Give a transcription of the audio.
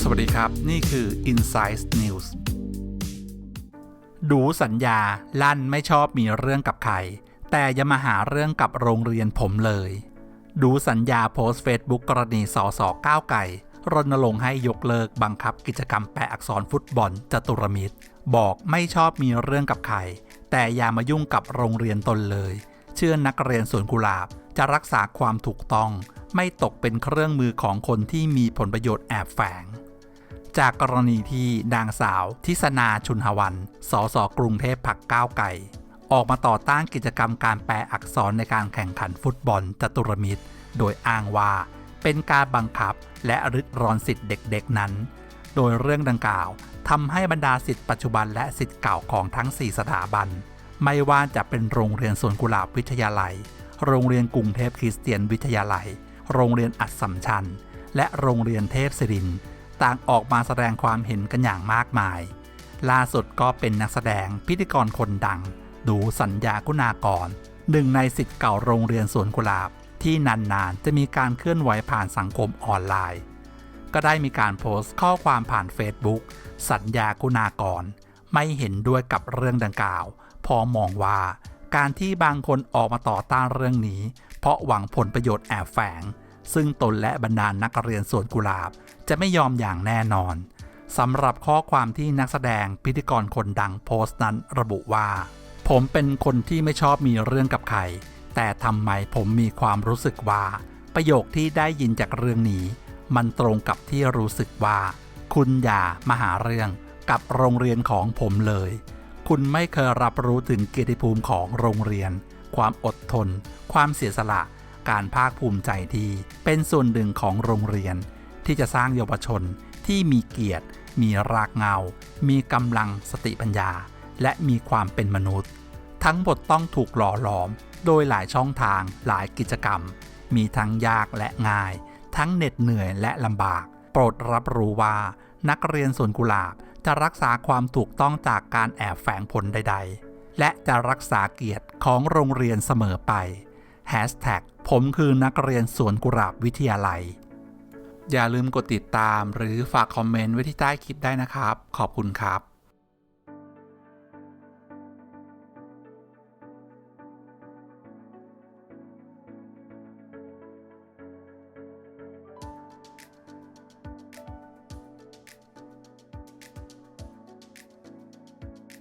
สวัสดีครับ นี่คือ Insight News ดูสัญญาลั่นไม่ชอบมีเรื่องกับใคร แต่อย่ามาหาเรื่องกับโรงเรียนผมเลย ดูสัญญาโพสเฟซบุ๊กกรณีสอสอก้าวไก่รณรงค์ให้ยกเลิกบังคับกิจกรรมแปะอักษรฟุตบอลจตุรมิตร บอกไม่ชอบมีเรื่องกับใคร แต่อย่ามายุ่งกับโรงเรียนตนเลย เชื่อนักเรียนสวนกุหลาบ จะรักษาความถูกต้อง ไม่ตกเป็นเครื่องมือของคนที่มีผลประโยชน์แอบแฝง จากกรณีที่นางสาวทิศนาชุนหวัน สสกรุงเทพพักก้าวไก่ออกมาต่อต้านกิจกรรมการแปลอักษรในการแข่งขันฟุตบอลจตุรมิตร โดยอ้างว่า เป็นการบังคับและริดรอนสิทธิ์เด็กๆนั้น โดยเรื่องดังกล่าวทำให้บรรดาสิทธิ์ปัจจุบันและสิทธิ์เก่าของทั้ง 4 สถาบัน ไม่ว่าจะเป็นโรงเรียนสวนกุหลาบวิทยาลัย โรงเรียนกรุงเทพคริสเตียนวิทยาลัย โรงเรียนอัดสัมชัญ และโรงเรียนเทพศิริน ต่างออกมาแสดงความเห็นกันอย่างมากมาย ล่าสุดก็เป็นนักแสดงพิธีกรคนดัง ดูสัญญาคุณากร หนึ่งในสิทธิ์เก่าโรงเรียนสวนกุหลาบ ที่นานๆ จะมีการเคลื่อนไหวผ่านสังคมออนไลน์ ก็ได้มีการโพสต์ข้อความผ่าน Facebook สัญญาคุณากร ไม่เห็นด้วยกับเรื่องดังกล่าว พอมองว่า การที่บางคนออกมาต่อต้านเรื่องนี้ เพราะหวังผลประโยชน์แอบแฝง ซึ่งตนและบรรดานักเรียนสวนกุหลาบ จะไม่ยอมอย่างแน่นอนสำหรับข้อความที่นักแสดงพิธีกรคนดังโพสต์นั้นระบุว่า ผมเป็นคนที่ไม่ชอบมีเรื่องกับใคร แต่ทำไมผมมีความรู้สึกว่า ประโยคที่ได้ยินจากเรื่องนี้ มันตรงกับที่รู้สึกว่า คุณอย่ามาหาเรื่องกับโรงเรียนของผมเลย คุณไม่เคยรับรู้ถึงเกียรติภูมิของโรงเรียน ความอดทน ความเสียสละ การภาคภูมิใจที่เป็นส่วนหนึ่งของโรงเรียน ที่จะสร้างเยาวชนที่มีเกียรติ มีรากเงา มีกำลังสติปัญญา และมีความเป็นมนุษย์ ทั้งหมดต้องถูกหล่อหลอม โดยหลายช่องทางหลายกิจกรรม มีทั้งยากและง่าย ทั้งเหน็ดเหนื่อยและลำบาก โปรดรับรู้ว่านักเรียนสวนกุหลาบ จะรักษาความถูกต้องจากการแอบแฝงผลใด ๆ และจะรักษาเกียรติของโรงเรียนเสมอไป Hashtag ผมคือนักเรียนสวนกุหลาบวิทยาลัย อย่าลืมกดติดตามหรือฝากคอมเมนต์ไว้ที่ใต้คลิปได้นะครับ ขอบคุณครับ